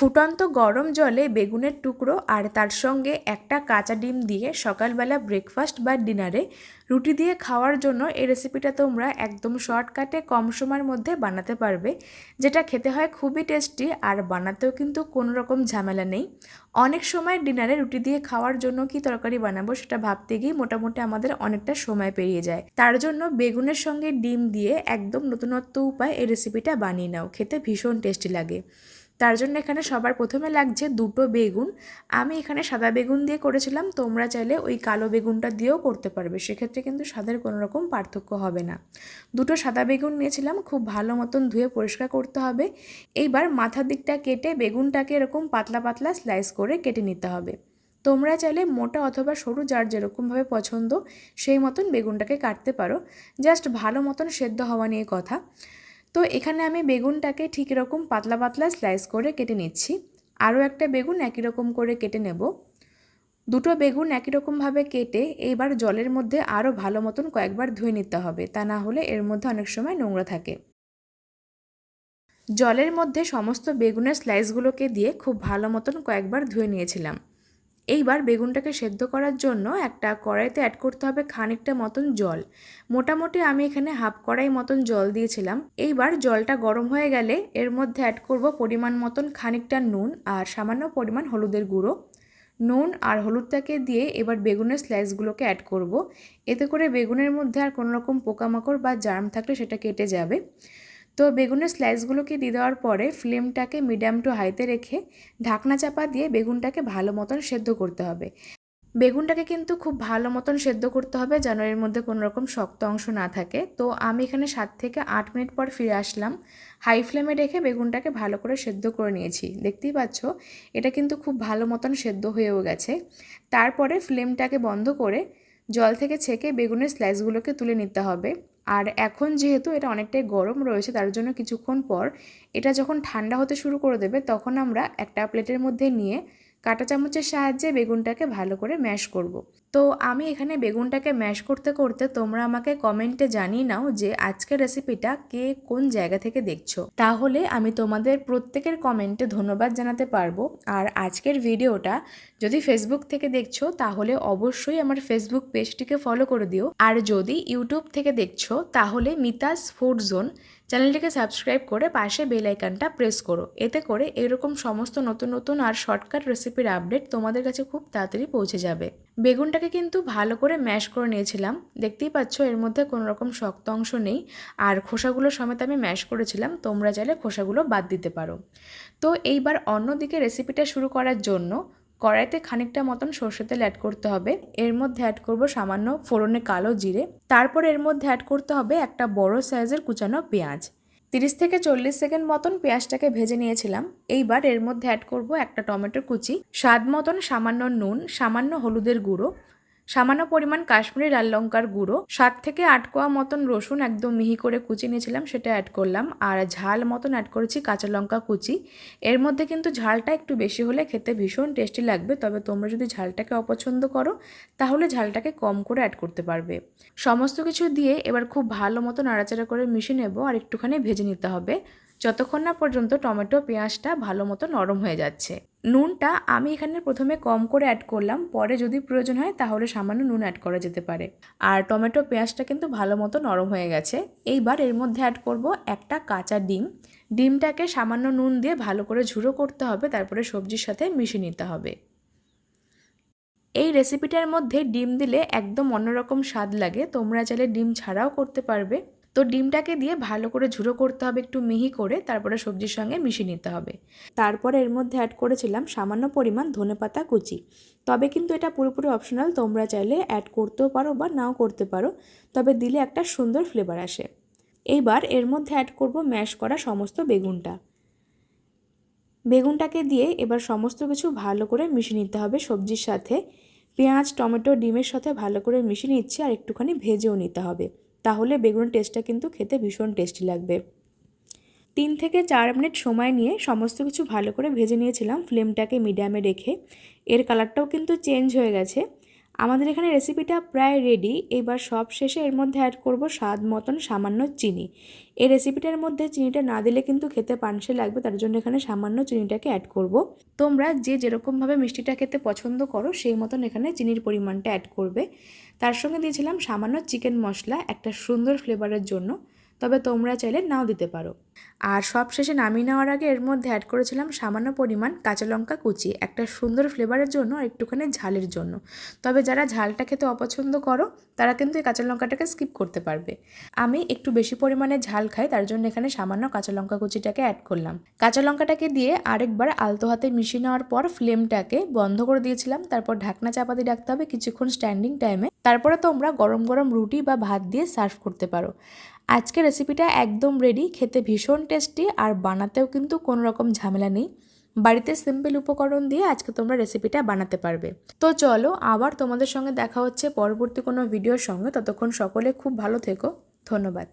ফুটন্ত গরম জলে বেগুনের টুকরো আর তার সঙ্গে একটা কাঁচা ডিম দিয়ে সকালবেলা ব্রেকফাস্ট বা ডিনারে রুটি দিয়ে খাওয়ার জন্য এই রেসিপিটা তোমরা একদম শর্টকাটে কম সময়ের মধ্যে বানাতে পারবে, যেটা খেতে হয় খুবই টেস্টি আর বানাতেও কিন্তু কোনো রকম ঝামেলা নেই। অনেক সময় ডিনারে রুটি দিয়ে খাওয়ার জন্য কি তরকারি বানাবো সেটা ভাবতে গিয়ে মোটামুটি আমাদের অনেকটা সময় পেরিয়ে যায়। তার জন্য বেগুনের সঙ্গে ডিম দিয়ে একদম নতুনত্ব উপায় এই রেসিপিটা বানিয়ে নাও, খেতে ভীষণ টেস্টি লাগে। তার জন্য এখানে সবার প্রথমে লাগছে দুটো বেগুন। আমি এখানে সাদা বেগুন দিয়ে করেছিলাম, তোমরা চাইলে ওই কালো বেগুনটা দিয়েও করতে পারবে। সেক্ষেত্রে কিন্তু স্বাদের কোনো রকম পার্থক্য হবে না। দুটো সাদা বেগুন নিয়েছিলাম, খুব ভালো মতন ধুয়ে পরিষ্কার করতে হবে। এইবার মাথার দিকটা কেটে বেগুনটাকে এরকম পাতলা পাতলা স্লাইস করে কেটে নিতে হবে। তোমরা চাইলে মোটা অথবা সরু যার যেরকমভাবে পছন্দ, সেই মতন বেগুনটাকে কাটতে পারো। জাস্ট ভালো মতন সেদ্ধ হওয়া নিয়ে কথা। তো এখানে আমি বেগুনটাকে ঠিক এরকম পাতলা পাতলা স্লাইস করে কেটে নিচ্ছি। আরও একটা বেগুন একই রকম করে কেটে নেব। দুটো বেগুন একই রকমভাবে কেটে এইবার জলের মধ্যে আরও ভালো মতন কয়েকবার ধুয়ে নিতে হবে, তা না হলে এর মধ্যে অনেক সময় নোংরা থাকে। জলের মধ্যে সমস্ত বেগুনের স্লাইসগুলোকে দিয়ে খুব ভালো মতন কয়েকবার ধুয়ে নিয়েছিলাম। এইবার বেগুনটাকে সেদ্ধ করার জন্য একটা কড়াইতে অ্যাড করতে হবে খানিকটা মতন জল। মোটামুটি আমি এখানে হাফ কড়াই মতন জল দিয়েছিলাম। এইবার জলটা গরম হয়ে গেলে এর মধ্যে অ্যাড করব পরিমাণ মতন খানিকটা নুন আর সামান্য পরিমাণ হলুদের গুঁড়ো। নুন আর হলুদটাকে দিয়ে এবার বেগুনের স্লাইসগুলোকে অ্যাড করব। এতে করে বেগুনের মধ্যে আর কোনো রকম পোকামাকড় বা জার্ম থাকলে সেটা কেটে যাবে। তো বেগুনের স্লাইসগুলোকে দিয়ে দেওয়ার পরে ফ্লেমটাকে মিডিয়াম টু হাইতে রেখে ঢাকনা চাপা দিয়ে বেগুনটাকে ভালো মতন সেদ্ধ করতে হবে। বেগুনটাকে কিন্তু খুব ভালো মতন সেদ্ধ করতে হবে যেন এর মধ্যে কোনো রকম শক্ত অংশ না থাকে। তো আমি এখানে সাত থেকে আট মিনিট পর ফিরে আসলাম। হাই ফ্লেমে রেখে বেগুনটাকে ভালো করে সেদ্ধ করে নিয়েছি। দেখতেই পাচ্ছ, এটা কিন্তু খুব ভালো মতন সেদ্ধ হয়েও গেছে। তারপরে ফ্লেমটাকে বন্ধ করে জল থেকে ছেঁকে বেগুনের স্লাইসগুলোকে তুলে নিতে হবে। আর এখন যেহেতু এটা অনেকটাই গরম রয়েছে, তার জন্য কিছুক্ষণ পর এটা যখন ঠান্ডা হতে শুরু করে দেবে, তখন আমরা একটা প্লেটের মধ্যে নিয়ে কাঁটা চামচের সাহায্যে বেগুনটাকে ভালো করে ম্যাশ করব। তো আমি এখানে বেগুনটাকে ম্যাশ করতে করতে তোমরা আমাকে কমেন্টে জানিয়ে নাও যে আজকের রেসিপিটা কে কোন জায়গা থেকে দেখছ। তাহলে আমি তোমাদের প্রত্যেকের কমেন্টে ধন্যবাদ জানাতে পারব। আর আজকের ভিডিওটা যদি ফেসবুক থেকে দেখছ, তাহলে অবশ্যই আমার ফেসবুক পেজটিকে ফলো করে দিও। আর যদি ইউটিউব থেকে দেখছ, তাহলে মিতাস ফুড জোন চ্যানেলটিকে সাবস্ক্রাইব করে পাশে বেল আইকনটা প্রেস করো। এতে করে এরকম সমস্ত নতুন নতুন আর শর্টকাট রেসিপির আপডেট তোমাদের কাছে খুব তাড়াতাড়ি পৌঁছে যাবে। বেগুনটাকে কিন্তু ভালো করে ম্যাশ করে নিয়েছিলাম। দেখতেই পাচ্ছ, এর মধ্যে কোনো রকম শক্ত অংশ নেই। আর খোসাগুলো সমেত আমি ম্যাশ করেছিলাম, তোমরা চাইলে খোসাগুলো বাদ দিতে পারো। তো এইবার অন্যদিকে রেসিপিটা শুরু করার জন্য কড়াইতে খানিকটা মতন সর্ষে তেল অ্যাড করতে হবে। এর মধ্যে অ্যাড করব সামান্য ফোড়নে কালো জিরে। তারপর এর মধ্যে অ্যাড করতে হবে একটা বড় সাইজের কুচানো পেঁয়াজ। তিরিশ থেকে চল্লিশ সেকেন্ড মতন পেঁয়াজটাকে ভেজে নিয়েছিলাম। এইবার এর মধ্যে অ্যাড করব একটা টমেটোর কুচি, স্বাদ মতন সামান্য নুন, সামান্য হলুদের গুঁড়ো সামান্য পরিমাণ কাশ্মীরি লাল লঙ্কার গুঁড়ো, সাত থেকে আট কোয়া মতন রসুন একদম মিহি করে কুচি নিয়েছিলাম, সেটা অ্যাড করলাম। আর ঝাল মতন অ্যাড করেছি কাঁচা লঙ্কা কুচি। এর মধ্যে কিন্তু ঝালটা একটু বেশি হলে খেতে ভীষণ টেস্টি লাগবে, তবে তোমরা যদি ঝালটাকে অপছন্দ করো, তাহলে ঝালটাকে কম করে অ্যাড করতে পারবে। সমস্ত কিছু দিয়ে এবার খুব ভালো মতো নাড়াচাড়া করে মিশিয়ে নেব আর একটুখানি ভেজে নিতে হবে। যতক্ষণ না পর্যন্ত টমেটো, পেঁয়াজটা ভালো মতো নরম হয়ে যাচ্ছে। নুনটা আমি এখানে প্রথমে কম করে অ্যাড করলাম, পরে যদি প্রয়োজন হয় তাহলে সামান্য নুন অ্যাড করা যেতে পারে। আর টমেটো পেঁয়াজটা কিন্তু ভালো মতো নরম হয়ে গেছে। এইবার এর মধ্যে অ্যাড করব একটা কাঁচা ডিম। ডিমটাকে সামান্য নুন দিয়ে ভালো করে ঝুড়ো করতে হবে, তারপরে সবজির সাথে মিশিয়ে নিতে হবে। এই রেসিপিটার মধ্যে ডিম দিলে একদম অন্যরকম স্বাদ লাগে। তোমরা চাইলে ডিম ছাড়াও করতে পারবে। তো ডিমটাকে দিয়ে ভালো করে ঝুড়ো করতে হবে একটু মিহি করে, তারপরে সবজির সঙ্গে মিশিয়ে নিতে হবে। তারপরে এর মধ্যে অ্যাড করেছিলাম সামান্য পরিমাণ ধনে পাতা কুচি। তবে কিন্তু এটা পুরোপুরি অপশনাল তোমরা চাইলে অ্যাড করতেও পারো বা নাও করতে পারো, তবে দিলে একটা সুন্দর ফ্লেভার আসে। এইবার এর মধ্যে অ্যাড করব ম্যাশ করা সমস্ত বেগুনটা। বেগুনটাকে দিয়ে এবার সমস্ত কিছু ভালো করে মিশিয়ে নিতে হবে সবজির সাথে। পেঁয়াজ, টমেটো, ডিমের সাথে ভালো করে মিশিয়ে নিচ্ছে আর একটুখানি ভেজেও নিতে হবে। তাহলে বেগুনের টেস্টটা কিন্তু খেতে ভীষণ টেস্টি লাগবে। তিন থেকে চার মিনিট সময় নিয়ে সমস্ত কিছু ভালো করে ভেজে নিয়েছিলাম, ফ্লেমটাকে মিডিয়ামে রেখে। এর কালারটাও কিন্তু চেঞ্জ হয়ে গেছে। আমাদের এখানে রেসিপিটা প্রায় রেডি এবার সব শেষে এর মধ্যে অ্যাড করব স্বাদ মতন সামান্য চিনি। এই রেসিপিটার মধ্যে চিনিটা না দিলে কিন্তু খেতে পানসে লাগবে, তার জন্য এখানে সামান্য চিনিটাকে অ্যাড করব। তোমরা যে যেরকমভাবে মিষ্টিটা খেতে পছন্দ করো, সেই মতন এখানে চিনির পরিমাণটা অ্যাড করবে। তার সঙ্গে দিয়েছিলাম সামান্য চিকেন মশলা, একটা সুন্দর ফ্লেভারের জন্য। তবে তোমরা চাইলে নাও দিতে পারো। আর সব শেষে নামিয়ে নেওয়ার আগে এর মধ্যে অ্যাড করেছিলাম সামান্য পরিমাণ কাঁচা লঙ্কা কুচি, একটা সুন্দর ফ্লেভারের জন্য আর একটুখানি ঝালের জন্য। তবে যারা ঝালটা খেতে অপছন্দ করো, তারা কিন্তু এই কাঁচা লঙ্কাটাকে স্কিপ করতে পারবে। আমি একটু বেশি পরিমাণে ঝাল খাই, তার জন্য এখানে সামান্য কাঁচা লঙ্কা কুচিটাকে অ্যাড করলাম। কাঁচা লঙ্কাটাকে দিয়ে আরেকবার আলতো হাতে মিশিয়ে নেওয়ার পর ফ্লেমটাকে বন্ধ করে দিয়েছিলাম, তারপর ঢাকনা চাপা দিয়ে রাখতে হবে কিছুক্ষণ স্ট্যান্ডিং টাইমে তারপরে তোমরা গরম গরম রুটি বা ভাত দিয়ে সার্ভ করতে পারো। আজকের রেসিপিটা একদম রেডি খেতে ভীষণ টেস্টি আর বানাতেও কিন্তু কোনো রকম ঝামেলা নেই। বাড়িতে সিম্পল উপকরণ দিয়ে আজকে তোমরা রেসিপিটা বানাতে পারবে। তো চলো, আবার তোমাদের সঙ্গে দেখা হচ্ছে পরবর্তী কোনো ভিডিওর সঙ্গে। ততক্ষণ সকলে খুব ভালো থেকো। ধন্যবাদ।